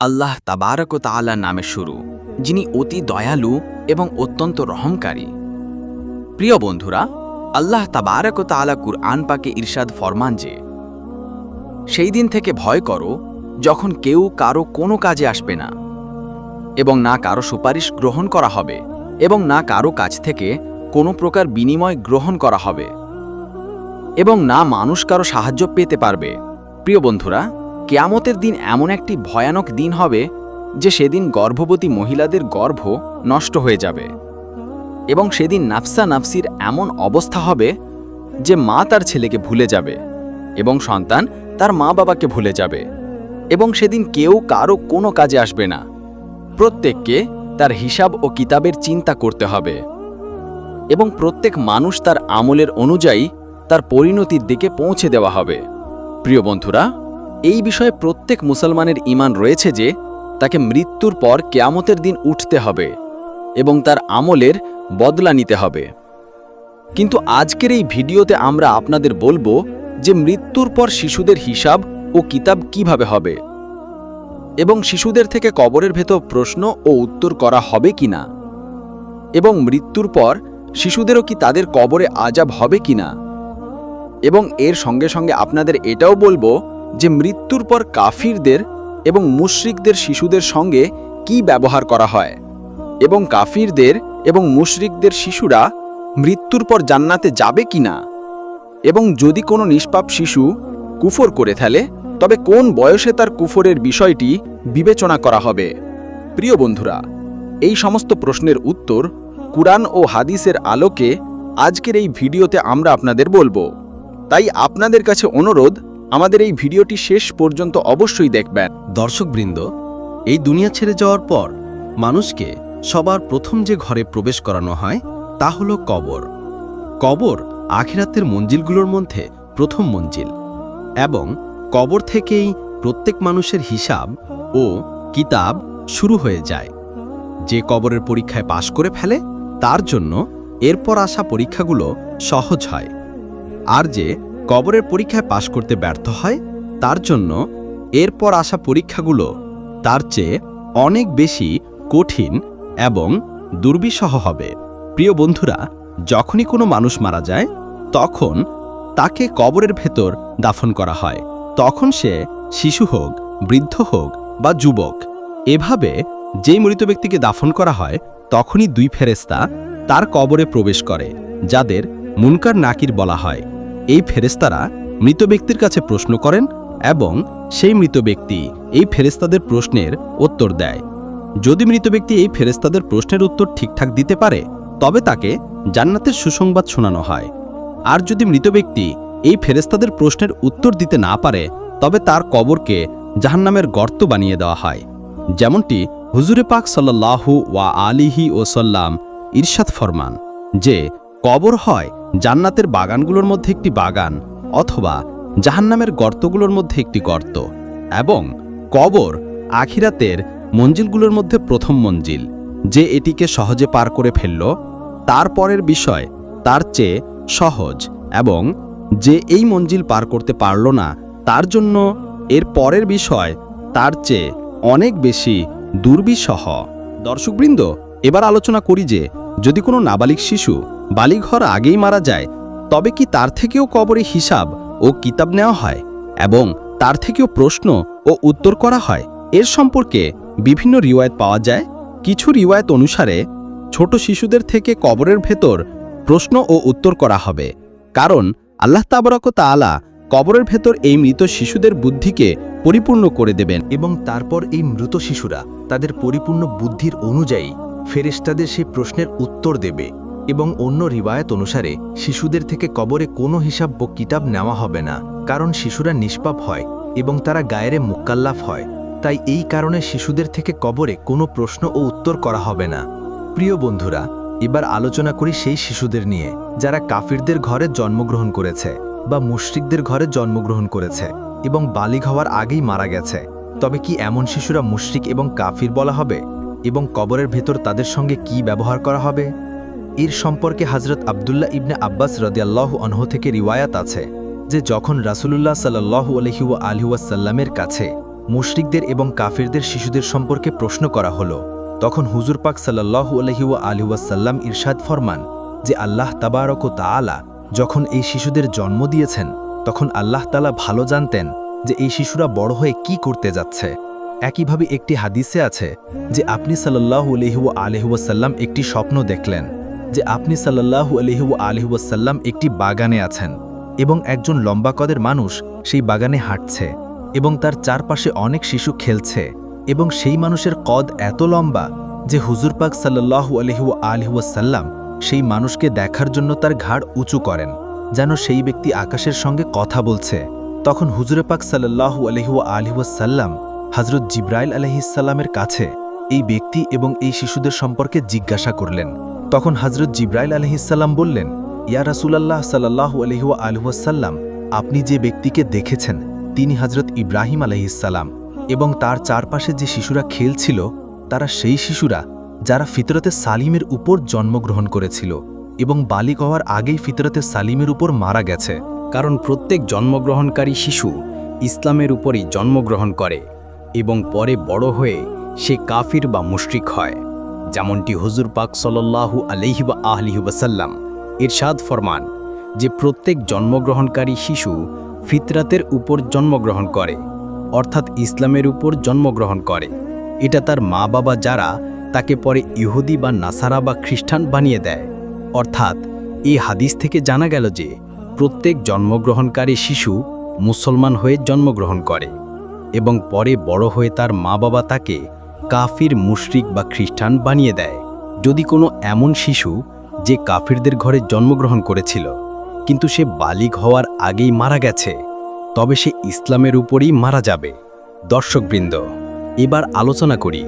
আল্লাহ তাবারক তাআলা নামে শুরু, যিনি অতি দয়ালু এবং অত্যন্ত রহমকারী। প্রিয় বন্ধুরা, আল্লাহ তাবারক ও তাআলা কুরআন পাকে ইরশাদ ফরমান যে, সেই দিন থেকে ভয় করো যখন কেউ কারও কোনো কাজে আসবে না, এবং না কারও সুপারিশ গ্রহণ করা হবে, এবং না কারও কাছ থেকে কোনো প্রকার বিনিময় গ্রহণ করা হবে, এবং না মানুষ কারও সাহায্য পেতে পারবে। প্রিয় বন্ধুরা কেয়ামতের দিন এমন একটি ভয়ানক দিন হবে যে সেদিন গর্ভবতী মহিলাদের গর্ভ নষ্ট হয়ে যাবে। এবং সেদিন নাফসা নাফসির এমন অবস্থা হবে যে মা তার ছেলেকে ভুলে যাবে এবং সন্তান তার মা বাবাকে ভুলে যাবে। এবং সেদিন কেউ কারও কোনো কাজে আসবে না। প্রত্যেককে তার হিসাব ও কিতাবের চিন্তা করতে হবে। এবং প্রত্যেক মানুষ তার আমলের অনুযায়ী তার পরিণতির দিকে পৌঁছে দেওয়া হবে। প্রিয় বন্ধুরা এই বিষয়ে প্রত্যেক মুসলমানের ঈমান রয়েছে যে, তাকে মৃত্যুর পর কেয়ামতের দিন উঠতে হবে এবং তার আমলের বদলা নিতে হবে। কিন্তু আজকের এই ভিডিওতে আমরা আপনাদের বলব যে মৃত্যুর পর শিশুদের হিসাব ও কিতাব কীভাবে হবে এবং শিশুদের থেকে কবরের ভেতর প্রশ্ন ও উত্তর করা হবে কিনা এবং মৃত্যুর পর শিশুদেরও কি তাদের কবরে আজাব হবে কিনা এবং এর সঙ্গে সঙ্গে আপনাদের এটাও বলব যে মৃত্যুর পর কাফিরদের এবং মুশরিকদের শিশুদের সঙ্গে কি ব্যবহার করা হয় এবং কাফিরদের এবং মুশরিকদের শিশুরা মৃত্যুর পর জান্নাতে যাবে কিনা এবং যদি কোনো নিষ্পাপ শিশু কুফর করে ফেলে, তবে কোন বয়সে তার কুফরের বিষয়টি বিবেচনা করা হবে? প্রিয় বন্ধুরা, এই সমস্ত প্রশ্নের উত্তর কুরআন ও হাদিসের আলোকে আজকের এই ভিডিওতে আমরা আপনাদের বলব। তাই আপনাদের কাছে অনুরোধ আমাদের এই ভিডিওটি শেষ পর্যন্ত অবশ্যই দেখবেন। দর্শকবৃন্দ, এই দুনিয়া ছেড়ে যাওয়ার পর মানুষকে সবার প্রথম যে ঘরে প্রবেশ করানো হয় তা হল কবর। কবর আখিরাতের মঞ্জিলগুলোর মধ্যে প্রথম মঞ্জিল এবং কবর থেকেই প্রত্যেক মানুষের হিসাব ও কিতাব শুরু হয়ে যায়। যে কবরের পরীক্ষায় পাশ করে ফেলে, তার জন্য এরপর আসা পরীক্ষাগুলো সহজ হয়। আর যে কবরের পরীক্ষায় পাশ করতে ব্যর্থ হয়, তার জন্য এরপর আসা পরীক্ষাগুলো তার চেয়ে অনেক বেশি কঠিন এবং দুর্বিষহ হবে। প্রিয় বন্ধুরা, যখনই কোনো মানুষ মারা যায়, তখন তাকে কবরের ভেতর দাফন করা হয়। তখন সে শিশু হোক, বৃদ্ধ হোক বা যুবক, এভাবে যেই মৃত ব্যক্তিকে দাফন করা হয়, তখনই দুই ফেরেস্তা তার কবরে প্রবেশ করে, যাদের মুনকার নাকির বলা হয়। এই ফেরেস্তারা মৃত ব্যক্তির কাছে প্রশ্ন করেন এবং সেই মৃত ব্যক্তি এই ফেরেস্তাদের প্রশ্নের উত্তর দেয়। যদি মৃত ব্যক্তি এই ফেরেস্তাদের প্রশ্নের উত্তর ঠিকঠাক দিতে পারে, তবে তাকে জান্নাতের সুসংবাদ শোনানো হয়। আর যদি মৃত ব্যক্তি এই ফেরেস্তাদের প্রশ্নের উত্তর দিতে না পারে, তবে তার কবরকে জাহান্নামের গর্ত বানিয়ে দেওয়া হয়। যেমনটি হুজুরে পাক সাল্লাল্লাহু ওয়া আলিহি ও সাল্লাম ইরশাদ ফরমান, যে কবর হয় জান্নাতের বাগানগুলোর মধ্যে একটি বাগান অথবা জাহান্নামের গর্তগুলোর মধ্যে একটি গর্ত এবং কবর আখিরাতের মঞ্জিলগুলোর মধ্যে প্রথম মঞ্জিল, যে এটিকে সহজে পার করে ফেলল। তারপরের বিষয়, তার চেয়ে সহজ এবং যে এই মঞ্জিল পার করতে পারল না, তার জন্য এর পরের বিষয়, তার চেয়ে অনেক বেশি দুর্বিষহ। দর্শকবৃন্দ, এবার আলোচনা করি যে, যদি কোনো নাবালিক শিশু বালিঘর আগেই মারা যায়, তবে কি তার থেকেও কবরে হিসাব ও কিতাব নেওয়া হয়? এবং তার থেকেও প্রশ্ন ও উত্তর করা হয়? এর সম্পর্কে বিভিন্ন রিওয়ায়ত পাওয়া যায়। কিছু রিওয়ায়ত অনুসারে, ছোট শিশুদের থেকে কবরের ভেতর প্রশ্ন ও উত্তর করা হবে। কারণ আল্লাহ তাবরক তাআলা কবরের ভেতর এই মৃত শিশুদের বুদ্ধিকে পরিপূর্ণ করে দেবেন এবং তারপর এই মৃত শিশুরা তাদের পরিপূর্ণ বুদ্ধির অনুযায়ী ফেরেশতাদের সেই প্রশ্নের উত্তর দেবে। এবং অন্য রিবায়ত অনুসারে, শিশুদের থেকে কবরে কোনো হিসাব বা কিতাব নেওয়া হবে না, কারণ শিশুরা নিষ্পাপ হয় এবং তারা গায়েরে মুক্কাল্লাফ হয়। তাই এই কারণে শিশুদের থেকে কবরে কোনো প্রশ্ন ও উত্তর করা হবে না। প্রিয় বন্ধুরা, এবার আলোচনা করি সেই শিশুদের নিয়ে, যারা কাফিরদের ঘরে জন্মগ্রহণ করেছে বা মুশরিকদের ঘরে জন্মগ্রহণ করেছে এবং বালিগ হওয়ার আগেই মারা গেছে। তবে কি এমন শিশুরা মুশরিক এবং কাফির বলা হবে? এবং কবরের ভেতর তাদের সঙ্গে কি ব্যবহার করা হবে? এর সম্পর্কে হজরত আবদুল্লাহ ইবনে আব্বাস রদিয়াল্লাহ অনহ থেকে রিওয়ায়াত আছে যে যখন রাসুলুল্লাহ সাল্লাহ আলহিউ আলহিউসাল্লামের কাছে মুশরিকদের এবং কাফিরদের শিশুদের সম্পর্কে প্রশ্ন করা হলো, তখন হুজুর পাক সাল্লাল্লাহু আলহি ও আলিউসাল্লাম ইরশাদ ফরমান যে আল্লাহ তাবারক ও তাআলা যখন এই শিশুদের জন্ম দিয়েছেন, তখন আল্লাহ তালা ভালো জানতেন যে এই শিশুরা বড় হয়ে কি করতে যাচ্ছে। একইভাবে একটি হাদিসে আছে যে আপনি সাল্লাল্লাহু আলহি ও আলহিউসাল্লাম একটি স্বপ্ন দেখলেন যে আপনি সাল্লাল্লাহু আলহি আলহিউসাল্লাম একটি বাগানে আছেন এবং একজন লম্বা কদের মানুষ সেই বাগানে হাঁটছে এবং তার চারপাশে অনেক শিশু খেলছে এবং সেই মানুষের কদ এত লম্বা যে হুজুর পাক সাল্লাল্লাহু আলহি আলহিউসাল্লাম সেই মানুষকে দেখার জন্য তার ঘাড় উঁচু করেন, যেন সেই ব্যক্তি আকাশের সঙ্গে কথা বলছে। তখন হুজুরে পাক সাল্লাল্লাহু আলহি ও আলহিউসাল্লাম হজরত জিব্রাইল আলহিসাল্লামের কাছে এই ব্যক্তি এবং এই শিশুদের সম্পর্কে জিজ্ঞাসা করলেন। তখন হজরত জিব্রাইল আলহিসাল্লাম বললেন, ইয়া রাসুলাল্লাহ সাল্লাহু আলহি আলহাসাল্লাম আপনি যে ব্যক্তিকে দেখেছেন, তিনি হজরত ইব্রাহিম আলহিসাল্লাম এবং তার চারপাশে যে শিশুরা খেলছিল, তারা সেই শিশুরা যারা ফিতরতে সালিমের উপর জন্মগ্রহণ করেছিল এবং বালিক হওয়ার আগেই ফিতরতে সালিমের উপর মারা গেছে। কারণ প্রত্যেক জন্মগ্রহণকারী শিশু ইসলামের উপরই জন্মগ্রহণ করে এবং পরে বড় হয়ে সে কাফির বা মুশরিক হয়। যেমনটি হুজুর পাক সল্লাহু আলহি বা আহলিহু ওয়াসাল্লাম ইরশাদ ফরমান যে প্রত্যেক জন্মগ্রহণকারী শিশু ফিতরাতের উপর জন্মগ্রহণ করে, অর্থাৎ ইসলামের উপর জন্মগ্রহণ করে। এটা তার মা বাবা যারা তাকে পরে ইহুদি বা নাসারা বা খ্রিস্টান বানিয়ে দেয়। অর্থাৎ এই হাদিস থেকে জানা গেল যে প্রত্যেক জন্মগ্রহণকারী শিশু মুসলমান হয়ে জন্মগ্রহণ করে এবং পরে বড় হয়ে তার মা বাবা তাকে কাফির, মুশরিক বা খ্রিস্টান বানিয়ে দেয়। যদি কোনো এমন শিশু যে কাফিরদের ঘরে জন্মগ্রহণ করেছিল, কিন্তু সে বালিগ হওয়ার আগেই মারা গেছে, তবে সে ইসলামের উপরই মারা যাবে। দর্শকবৃন্দ, এবার আলোচনা করি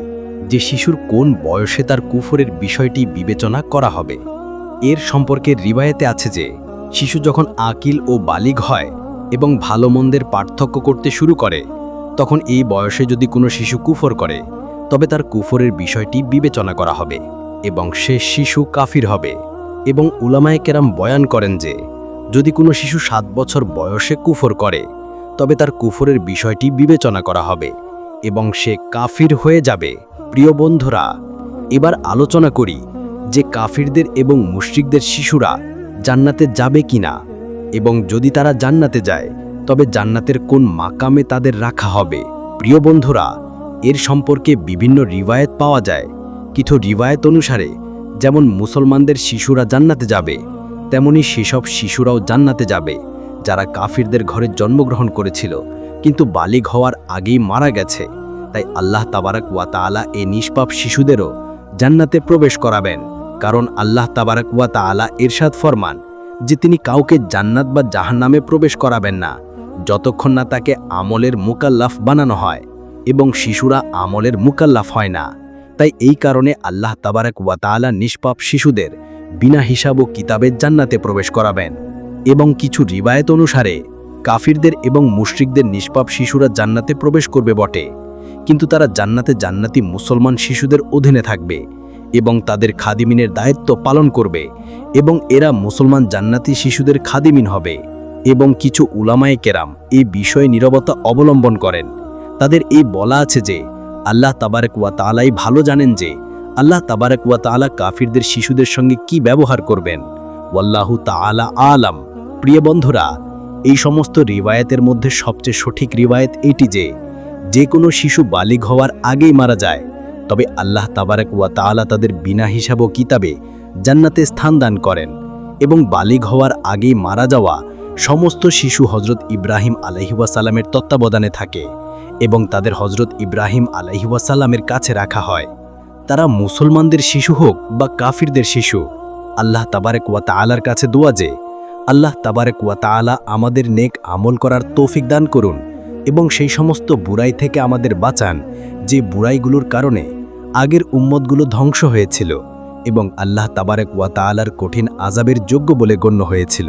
যে শিশুর কোন বয়সে তার কুফরের বিষয়টি বিবেচনা করা হবে। এর সম্পর্কে রিবায়েতে আছে যে, শিশু যখন আকিল ও বালিগ হয় এবং ভালো মন্দের পার্থক্য করতে শুরু করে, তখন এই বয়সে যদি কোনো শিশু কুফর করে তবে তার কুফরের বিষয়টি বিবেচনা করা হবে এবং সে শিশু কাফির হবে এবং উলামায়ে কেরাম বয়ান করেন যে, যদি কোনো শিশু সাত বছর বয়সে কুফর করে, তবে তার কুফরের বিষয়টি বিবেচনা করা হবে এবং সে কাফির হয়ে যাবে। প্রিয় বন্ধুরা, এবার আলোচনা করি যে কাফিরদের এবং মুশরিকদের শিশুরা জান্নাতে যাবে কিনা এবং যদি তারা জান্নাতে যায়, তবে জান্নাতের কোন মাকামে তাদের রাখা হবে। প্রিয় বন্ধুরা এর সম্পর্কে বিভিন্ন রিবায়েত পাওয়া যায়। কিছু রিবায়েত অনুসারে, যেমন মুসলমানদের শিশুরা জান্নাতে যাবে, তেমনি সেসব শিশুরাও জান্নাতে যাবে, যারা কাফিরদের ঘরে জন্মগ্রহণ করেছিল, কিন্তু বালিগ হওয়ার আগেই মারা গেছে। তাই আল্লাহ তাবারাক ওয়া তাআলা এই নিষ্পাপ শিশুদেরও জান্নাতে প্রবেশ করাবেন, কারণ আল্লাহ তাবারাক ওয়া তাআলা ইরশাদ ফরমান যে তিনি কাউকে জান্নাত বা জাহান্নামে প্রবেশ করাবেন না, যতক্ষণ না তাকে আমলের মোকাল্লাফ বানানো হয়। এবং শিশুরা আমলের মুকাল্লাফ হয় না। তাই এই কারণে আল্লাহ তাবারাক ওয়া তাআলা নিষ্পাপ শিশুদের বিনা হিসাব ও কিতাবের জান্নাতে প্রবেশ করাবেন এবং কিছু রিবায়েত অনুসারে, কাফিরদের এবং মুশরিকদের নিষ্পাপ শিশুরা জান্নাতে প্রবেশ করবে বটে। কিন্তু তারা জান্নাতে জান্নাতি মুসলমান শিশুদের অধীনে থাকবে এবং তাদের খাদিমিনের দায়িত্ব পালন করবে এবং এরা মুসলমান জান্নাতি শিশুদের খাদিমিন হবে এবং কিছু উলামায়ে কেরাম এই বিষয়ে নীরবতা অবলম্বন করেন। তাদের এই বলা আছে যে, আল্লাহ তাবারেক ওয়া তাআলাই ভালো জানেন যে, আল্লাহ তাবারেক ওয়া তাআলা কাফিরদের শিশুদের সঙ্গে কি ব্যবহার করবেন। ওয়াল্লাহু তাআলা আলাম। প্রিয় বন্ধুরা, এই সমস্ত রিবায়েতের মধ্যে সবচেয়ে সঠিক রিবায়েত এটি যে যে কোনো শিশু বালিগ হওয়ার আগেই মারা যায়, তবে আল্লাহ তাবারাক ওয়া তাআলা তাদের বিনা হিসাব ও কিতাবে জান্নাতে স্থান দান করেন এবং বালিগ হওয়ার আগেই মারা যাওয়া সমস্ত শিশু হজরত ইব্রাহিম আলহিউসালামের তত্ত্বাবধানে থাকে এবং তাদের হজরত ইব্রাহিম আলহিউসালামের কাছে রাখা হয়। তারা মুসলমানদের শিশু হোক বা কাফিরদের শিশু, আল্লাহ তাবারেক ওয়া তাআলার কাছে দোয়া যে, আল্লাহ তাবারেক ওয়া তাআলা আমাদের নেক আমল করার তৌফিক দান করুন এবং সেই সমস্ত বুড়াই থেকে আমাদের বাঁচান যে বুড়াইগুলোর কারণে আগের উম্মতগুলো ধ্বংস হয়েছিল এবং আল্লাহ তাবারেক ওয়া তাআলার কঠিন আজাবের যোগ্য বলে গণ্য হয়েছিল।